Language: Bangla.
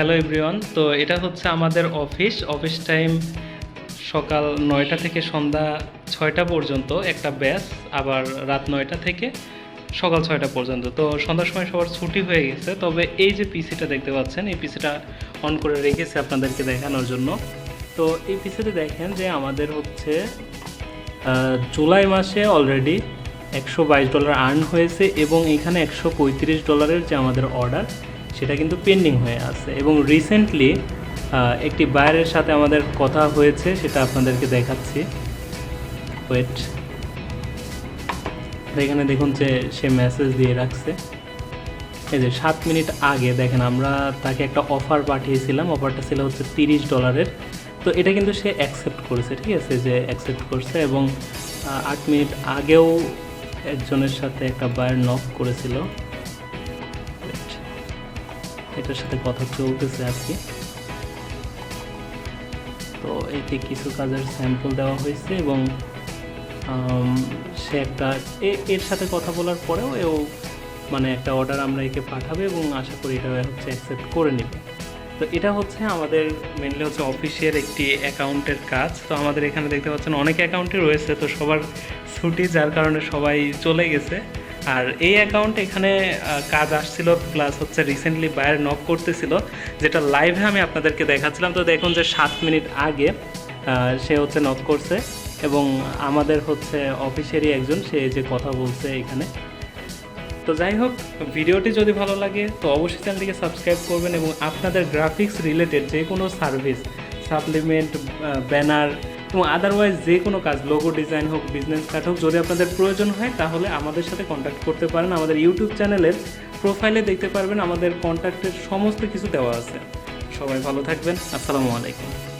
হ্যালো এভরিওয়ান তো এটা হচ্ছে আমাদের অফিস অফিস টাইম সকাল নয়টা থেকে সন্ধ্যা ছয়টা পর্যন্ত একটা ব্যাচ আবার রাত নয়টা থেকে সকাল ছয়টা পর্যন্ত। তো সন্ধ্যার সময় সবার ছুটি হয়ে গেছে। তবে এই যে পিসিটা দেখতে পাচ্ছেন, এই পিসিটা অন করে রেখেছি আপনাদেরকে দেখানোর জন্য। তো এই পিসিতে দেখেন যে আমাদের হচ্ছে জুলাই মাসে অলরেডি একশো বাইশ ডলার আর্ন হয়েছে এবং এখানে একশো পঁয়ত্রিশ ডলারের যে আমাদের অর্ডার সেটা কিন্তু পেন্ডিং হয়ে আছে। এবং রিসেন্টলি একটি বাইরের সাথে আমাদের কথা হয়েছে, সেটা আপনাদেরকে দেখাচ্ছি। ওয়েট এখানে দেখুন যে সে মেসেজ দিয়ে রাখছে। এই যে সাত মিনিট আগে, দেখেন আমরা তাকে একটা অফার পাঠিয়েছিলাম। অফারটা ছিল হচ্ছে তিরিশ ডলারের তো এটা কিন্তু সে অ্যাকসেপ্ট করেছে, ঠিক আছে? যে অ্যাকসেপ্ট করছে এবং আট মিনিট আগেও একজনের সাথে একটা বায়ার নক করেছিল। এটার সাথে কথা চলতেছে আর কি তো এতে কিছু কাজের স্যাম্পল দেওয়া হয়েছে এবং সে একটা এর সাথে কথা বলার পরেও এও মানে একটা অর্ডার আমরা একে পাঠাবে এবং আশা করি এটা হচ্ছে অ্যাকসেপ্ট করে নেবে। তো এটা হচ্ছে আমাদের মেনলি হচ্ছে অফিসের একটি অ্যাকাউন্টের কাজ। তো আমাদের এখানে দেখতে পাচ্ছেন অনেক অ্যাকাউন্টই রয়েছে, তো সবার ছুটি যার কারণে সবাই চলে গেছে। আর এই অ্যাকাউন্ট এখানে কাজ আসছিল প্লাস হচ্ছে রিসেন্টলি বাইরে নক করতেছিল, যেটা লাইভে আমি আপনাদেরকে দেখাচ্ছিলাম। তো দেখুন যে সাত মিনিট আগে সে হচ্ছে নক করছে এবং আমাদের হচ্ছে অফিসেরই একজন, সে যে কথা বলছে এখানে। তো যাই হোক, ভিডিওটি যদি ভালো লাগে, তো অবশ্যই চ্যানেলটিকে সাবস্ক্রাইব করবেন এবং আপনাদের গ্রাফিক্স রিলেটেড যে কোনো সার্ভিস সাপ্লিমেন্ট ব্যানার এবং আদারওয়াইজ যে কোনো কাজ লোগো ডিজাইন হোক বিজনেস কার্ড হোক, যদি আপনাদের প্রয়োজন হয়, তাহলে আমাদের সাথে কন্ট্যাক্ট করতে পারেন। আমাদের ইউটিউব চ্যানেলের প্রোফাইলে দেখতে পারবেন, আমাদের কন্ট্যাক্টের সমস্ত কিছু দেওয়া আছে। সবাই ভালো থাকবেন। আসসালামু আলাইকুম।